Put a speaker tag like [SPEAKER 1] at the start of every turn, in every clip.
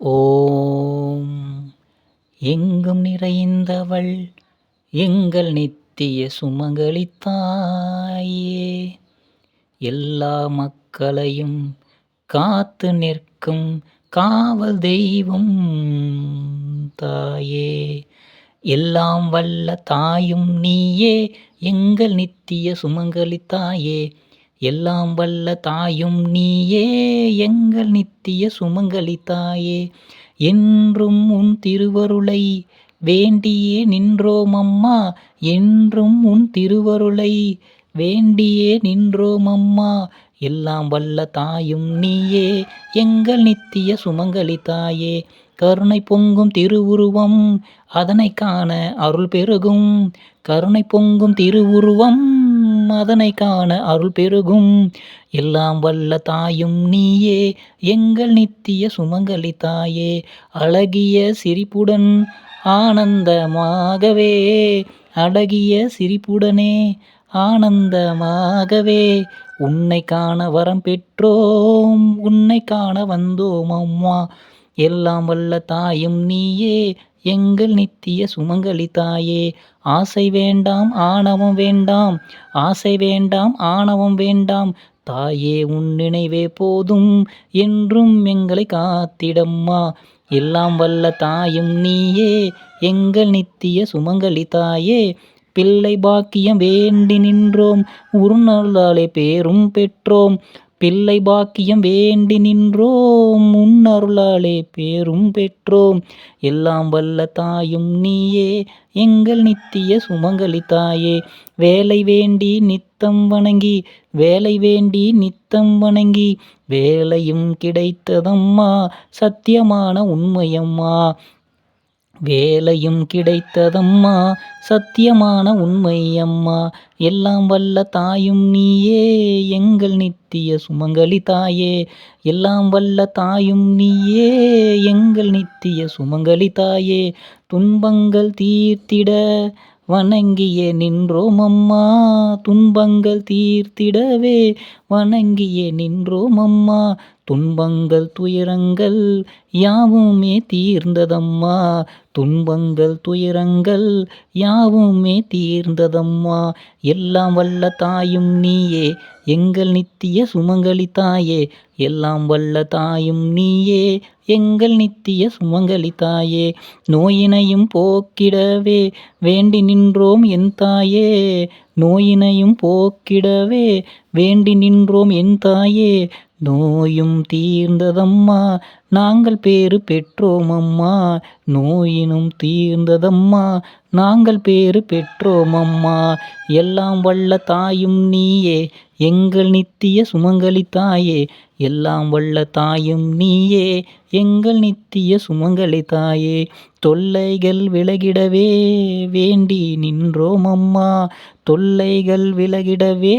[SPEAKER 1] ஓம். எங்கும் நிறைந்தவள் எங்கள் நித்திய சுமங்கலி தாயே எல்லா மக்களையும் காத்து நிற்கும் காவல் தெய்வம் தாயே. எல்லாம் வல்ல தாயும் நீயே எங்கள் நித்திய சுமங்கலி தாயே எல்லாம் வல்ல தாயும் நீயே எங்கள் நித்திய சுமங்கலி தாயே. என்றும் உன் திருவருளை வேண்டியே நின்றோம் அம்மா என்றும் உன் திருவருளை வேண்டியே நின்றோம் அம்மா எல்லாம் வல்ல தாயும் நீயே எங்கள் நித்திய சுமங்கலி தாயே. கருணை பொங்கும் திருவுருவம் அதனை காண அருள் பெருகும். கருணை பொங்கும் திருவுருவம் அதனை காண அருள் பெருகும். எல்லாம் வல்ல தாயும் நீயே எங்கள் நித்திய சுமங்கலி தாயே அழகிய சிரிப்புடன் ஆனந்தமாகவே அழகிய சிரிப்புடனே ஆனந்தமாகவே உன்னை காண வரம் பெற்றோம் உன்னை காண வந்தோம் அம்மா. எல்லாம் வல்ல தாயும் நீயே எங்கள் நித்திய சுமங்கலி தாயே ஆசை வேண்டாம் ஆணவம் வேண்டாம். ஆசை வேண்டாம் ஆணவம் வேண்டாம். தாயே உன் நினைவே போதும். என்றும் எங்களை காத்திடம்மா. எல்லாம் வல்ல தாயும் நீயே. எங்கள் நித்திய சுமங்கலி தாயே பிள்ளை பாக்கியம் வேண்டி நின்றோம். உருநாளாலே பேரும் பெற்றோம். பிள்ளை பாக்கியம் வேண்டி நின்றோம் உன்னருளாலே பேரும் பெற்றோம். எல்லாம் வல்ல தாயும் நீயே எங்கள் நித்திய சுமங்கலி தாயே. வேலை வேண்டி நித்தம் வணங்கி வேலை வேண்டி நித்தம் வணங்கி வேலையும் கிடைத்ததம்மா சத்தியமான உண்மையம்மா. வேலையும் கிடைத்ததம்மா சத்தியமான உண்மை அம்மா எல்லாம் வல்ல தாயும் நீயே எங்கள் நித்திய சுமங்கலி தாயே. எல்லாம் வல்ல தாயும் நீயே எங்கள் நித்திய சுமங்கலி தாயே. துன்பங்கள் தீர்த்திட வணங்கிய நின்றோம் அம்மா துன்பங்கள் தீர்த்திடவே வணங்கியே நின்றோம் அம்மா துன்பங்கள் துயரங்கள் யாவுமே தீர்ந்ததம்மா. துன்பங்கள் துயரங்கள் யாவுமே தீர்ந்ததம்மா. எல்லாம் வல்ல தாயும் நீயே. எங்கள் நித்திய சுமங்கலி தாயே எல்லாம் வல்ல தாயும் நீயே. எங்கள் நித்திய சுமங்கலி தாயே நோயினையும் போக்கிடவே. வேண்டி நின்றோம் என் தாயே. நோயினையும் போக்கிடவே வேண்டி நின்றோம் என் தாயே. நோயும் தீர்ந்ததம்மா நாங்கள் பேறு பெற்றோம் அம்மா நோயினும் தீர்ந்ததம்மா நாங்கள் பேறு பெற்றோம் அம்மா எல்லாம் வல்ல தாயும் நீயே எங்கள் நித்திய சுமங்கலி தாயே எல்லாம் வல்ல தாயும் நீயே எங்கள் நித்திய சுமங்கலி தாயே தொல்லைகள் விலகிடவே வேண்டி நின்றோம் அம்மா தொல்லைகள் விலகிடவே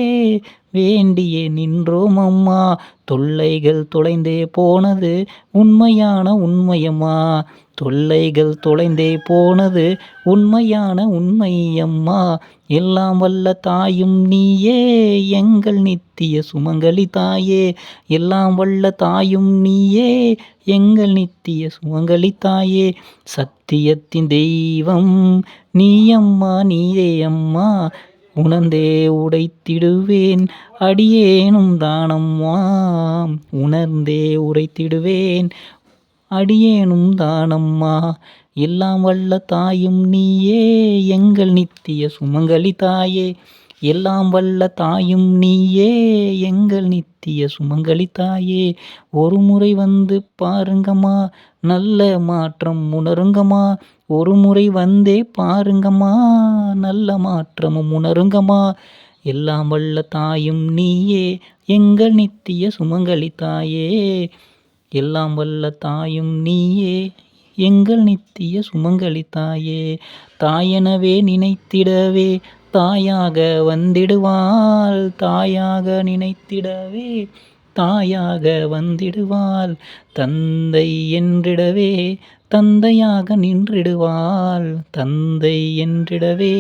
[SPEAKER 1] வேண்டியே நின்றோம் அம்மா. தொல்லைகள் தொலைந்தே போனது உண்மையான உண்மையம்மா. தொல்லைகள் தொலைந்தே போனது உண்மையான உண்மையம்மா. எல்லாம் வல்ல தாயும் நீயே எங்கள் நித்திய சுமங்கலி தாயே. எல்லாம் வல்ல தாயும் நீயே எங்கள் நித்திய சுமங்கலி தாயே. சத்தியத்தின் தெய்வம் நீயம்மா நீயே அம்மா உணர்ந்தே உடைத்திடுவேன் அடியேனும் தானம்மா உணர்ந்தே உரைத்திடுவேன். அடியேனும் தானம்மா எல்லாம் வல்ல தாயும் நீயே. எங்கள் நித்திய சுமங்கலி தாயே. எல்லாம் வல்ல தாயும் நீயே. எங்கள் நித்திய சுமங்கலி தாயே. ஒரு முறை வந்து பாருங்கம்மா. நல்ல மாற்றம் உணருங்கம்மா. ஒரு முறை வந்தே பாருங்கம்மா நல்ல மாற்றமும் உணருங்கம்மா. எல்லாம் வல்ல தாயும் நீயே எங்கள் நித்திய சுமங்கலி தாயே. எல்லாம் வல்ல தாயும் நீயே எங்கள் நித்திய சுமங்கலி தாயே. தாயெனவே நினைத்திடவே தாயாக வந்திடுவாள் தாயாக நினைத்திடவே தாயாக வந்திடுவாள். தந்தை என்றிடவே தந்தையாக நின்றிடுவாள். தந்தை என்றிடவே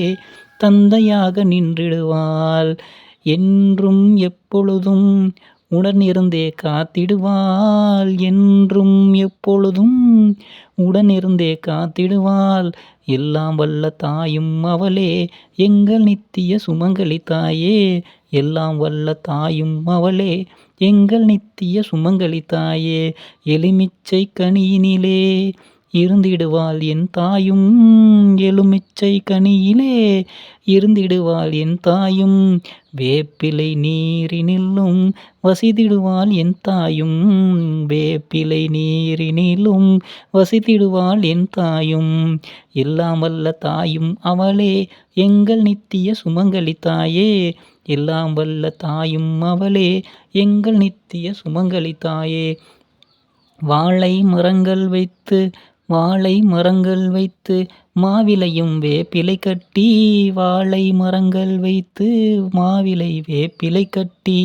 [SPEAKER 1] தந்தையாக நின்றிடுவாள். என்றும் எப்பொழுதும் உடனிருந்தே காத்திடுவாள். என்றும் எப்பொழுதும் உடனிருந்தே காத்திடுவாள். எல்லாம் வல்ல தாயும் அவளே எங்கள் நித்திய சுமங்கலி தாயே. எல்லாம் வல்ல தாயும் அவளே எங்கள் நித்திய சுமங்கலி தாயே. எலுமிச்சை கனியினிலே இருந்திடுவாள் என் தாயும் எலுமிச்சை கனியிலே. இருந்திடுவாள் என் தாயும் வேப்பிலை நீரினிலும். வசித்திடுவாள் என் தாயும் வேப்பிலை நீரினிலும். வசித்திடுவாள் என் தாயும் எல்லாம் வல்ல தாயும் அவளே. எங்கள் நித்திய சுமங்கலி தாயே. எல்லாம் வல்ல தாயும் அவளே. எங்கள் நித்திய சுமங்கலி தாயே. வாழை மரங்கள் வைத்து வாழை மரங்கள் வைத்து மாவிலையும் வேப்பிலை கட்டி வாழை மரங்கள் வைத்து மாவிலை வேப்பிலை கட்டி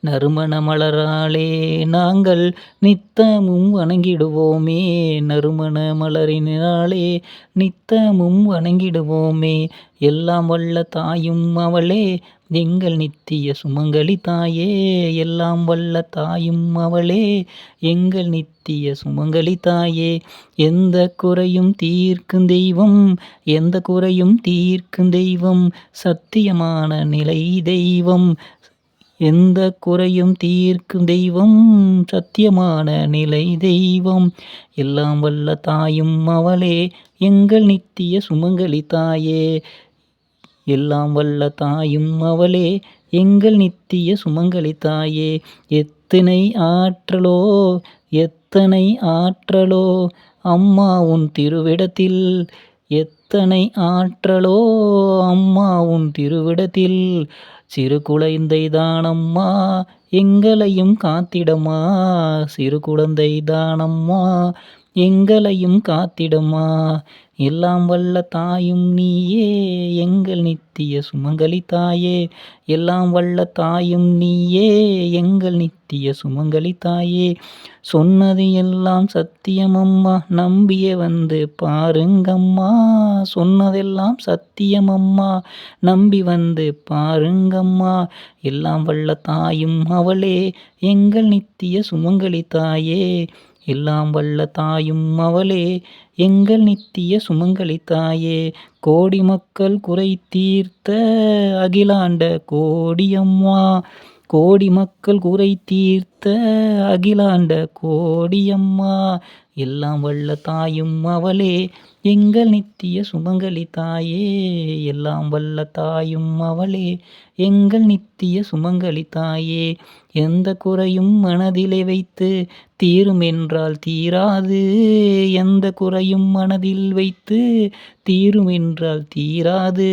[SPEAKER 1] நறுமண மலராலே நாங்கள் நித்தமும் வணங்கிடுவோமே நறுமண மலரினாலே நித்தமும் வணங்கிடுவோமே எல்லாம் வல்ல தாயும் அவளே எங்கள் நித்திய சுமங்கலி தாயே. எல்லாம் வல்ல தாயும் அவளே எங்கள் நித்திய சுமங்கலி தாயே. எந்த குறையும் தீர்க்கும் தெய்வம் எந்த குறையும் தீர்க்கும் தெய்வம் சத்தியமான நிலை தெய்வம் எந்த குறையும் தீர்க்கும் தெய்வம் சத்தியமான நிலை தெய்வம். எல்லாம் வல்ல தாயும் அவளே எங்கள் நித்திய சுமங்கலி தாயே. எல்லாம் வல்ல தாயும் அவளே எங்கள் நித்திய சுமங்கலி தாயே. எத்தனை ஆற்றலோ எத்தனை ஆற்றலோ அம்மா உன் திருவிடத்தில். எத்தனை ஆற்றலோ அம்மா உன் திருவிடத்தில். சிறு குழந்தை தானம்மா எங்களையும் காத்திடமா. சிறு குழந்தை தானம்மா எங்களையும் காத்திடமா? எல்லாம் வல்ல தாயும் நீயே எங்கள் நித்திய சுமங்கலி தாயே எல்லாம் வல்ல தாயும் நீயே எங்கள் நித்திய சுமங்கலி தாயே சொன்னது எல்லாம் சத்தியமம்மா நம்பிய வந்து பாருங்கம்மா. சொன்னதெல்லாம் சத்தியமம்மா நம்பி வந்து பாருங்கம்மா. எல்லாம் வல்ல தாயும் அவளே எங்கள் நித்திய சுமங்கலி தாயே எல்லாம் வல்ல தாயும் அவளே எங்கள் நித்திய சுமங்கலி தாயே. கோடி மக்கள் குறை தீர்த்த அகிலாண்ட கோடியம்மா கோடி மக்கள் குறை தீர்த்த அகிலாண்ட கோடியம்மா எல்லாம் வல்ல தாயும் அவளே எங்கள் நித்திய சுமங்கலி தாயே எல்லாம் வல்ல தாயும் அவளே எங்கள் நித்திய சுமங்கலி தாயே. எந்த குறையும் மனதிலே வைத்து தீரும் என்றால் தீராது எந்த குறையும் மனதில் வைத்து தீரும் என்றால் தீராது.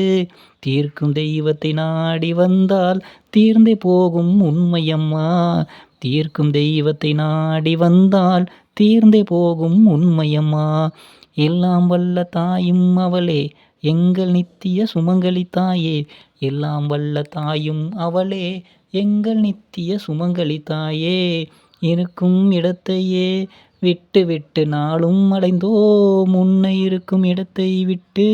[SPEAKER 1] தீர்க்கும் தெய்வத்தை நாடி வந்தால் தீர்ந்தே போகும் உண்மையம்மா தீர்க்கும் தெய்வத்தை நாடி வந்தால் தீர்ந்தே போகும் உண்மையம்மா. எல்லாம் வல்ல தாயும் அவளே எங்கள் நித்திய சுமங்கலி தாயே. எல்லாம் வல்ல தாயும் அவளே எங்கள் நித்திய சுமங்கலி தாயே. இருக்கும் இடத்தையே விட்டு விட்டு நாளும் அலைந்தோம் உன்னை இருக்கும் இடத்தை விட்டு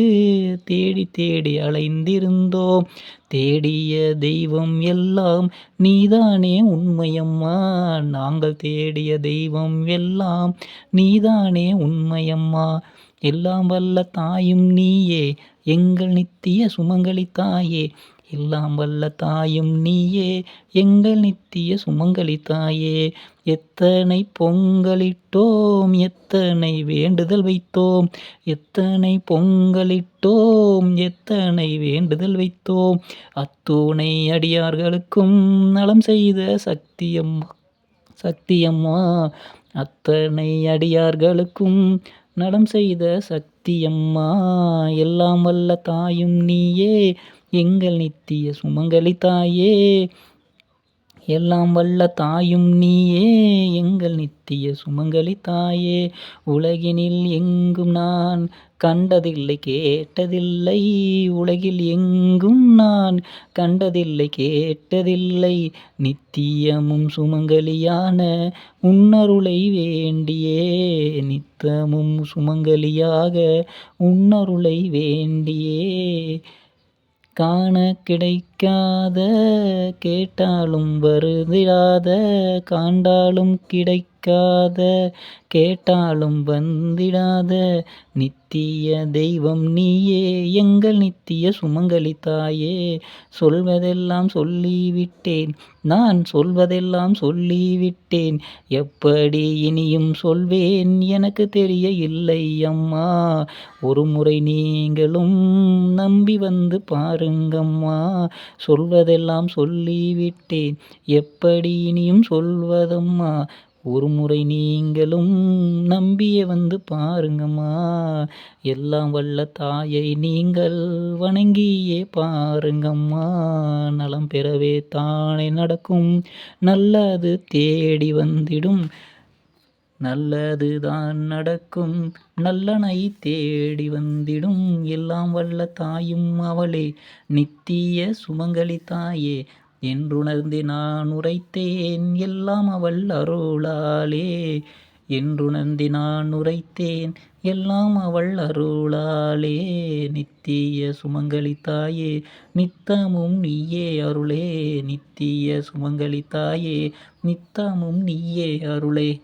[SPEAKER 1] தேடி தேடி அலைந்திருந்தோம். தேடிய தெய்வம் எல்லாம் நீதானே உண்மையம்மா. நாங்கள் தேடிய தெய்வம் எல்லாம் நீதானே உண்மையம்மா. எல்லாம் வல்ல தாயும் நீயே. எங்கள் நித்திய சுமங்கலி தாயே. எல்லாம் வல்ல தாயும் நீயே எங்கள் நித்திய சுமங்கலி தாயே. எத்தனை பொங்கலிட்டோம் எத்தனை வேண்டுதல் வைத்தோம். எத்தனை பொங்கலிட்டோம் எத்தனை வேண்டுதல் வைத்தோம். அத்துணை அடியார்களுக்கும் நலம் செய்த சக்தியம்மா சக்தியம்மா. அத்தனை அடியார்களுக்கும் நலம் செய்த சக்தியம்மா. எல்லாம் வல்ல தாயும் நீயே எங்கள் நித்திய சுமங்கலி தாயே எல்லாம் வல்ல தாயும் நீயே எங்கள் நித்திய சுமங்கலி தாயே. உலகினில் எங்கும் நான் கண்டதில்லை கேட்டதில்லை. உலகில் எங்கும் நான் கண்டதில்லை கேட்டதில்லை. நித்தியமும் சுமங்கலியான உன்னருளை வேண்டியே. நித்தமும் சுமங்கலியாக உன்னருளை வேண்டியே. காண கிடைக்காத கேட்டாலும் வருந்திடாத காண்டாலும் கிடை நிற்காத கேட்டாலும் வந்திடாத. நித்திய தெய்வம் நீயே எங்கள் நித்திய சுமங்கலி தாயே. சொல்வதெல்லாம் சொல்லிவிட்டேன் நான் சொல்வதெல்லாம் சொல்லிவிட்டேன். எப்படி இனியும் சொல்வேன் எனக்கு தெரிய இல்லை அம்மா. ஒரு முறை நீங்களும் நம்பி வந்து பாருங்கம்மா. சொல்வதெல்லாம் சொல்லிவிட்டேன் எப்படி இனியும் சொல்வதம்மா. ஒரு முறை நீங்களும் நம்பியே வந்து பாருங்கம்மா. எல்லாம் வல்ல தாயை நீங்கள் வணங்கியே பாருங்கம்மா. நலம் பெறவே தானே நடக்கும். நல்லது தேடி வந்திடும். நல்லது தான் நடக்கும். நல்லனை தேடி வந்திடும். எல்லாம் வல்ல தாயும் அவளே. நித்திய சுமங்கலி தாயே. என்றுணர்ந்து நான் உரைத்தேன் எல்லாம் அவள் அருளாலே. என்றுணர்ந்து நான் உரைத்தேன் எல்லாம் அவள் அருளாலே. நித்திய சுமங்கலி தாயே நித்தமும் நீயே அருளே. நித்திய சுமங்கலி தாயே நித்தமும் நீயே அருளே.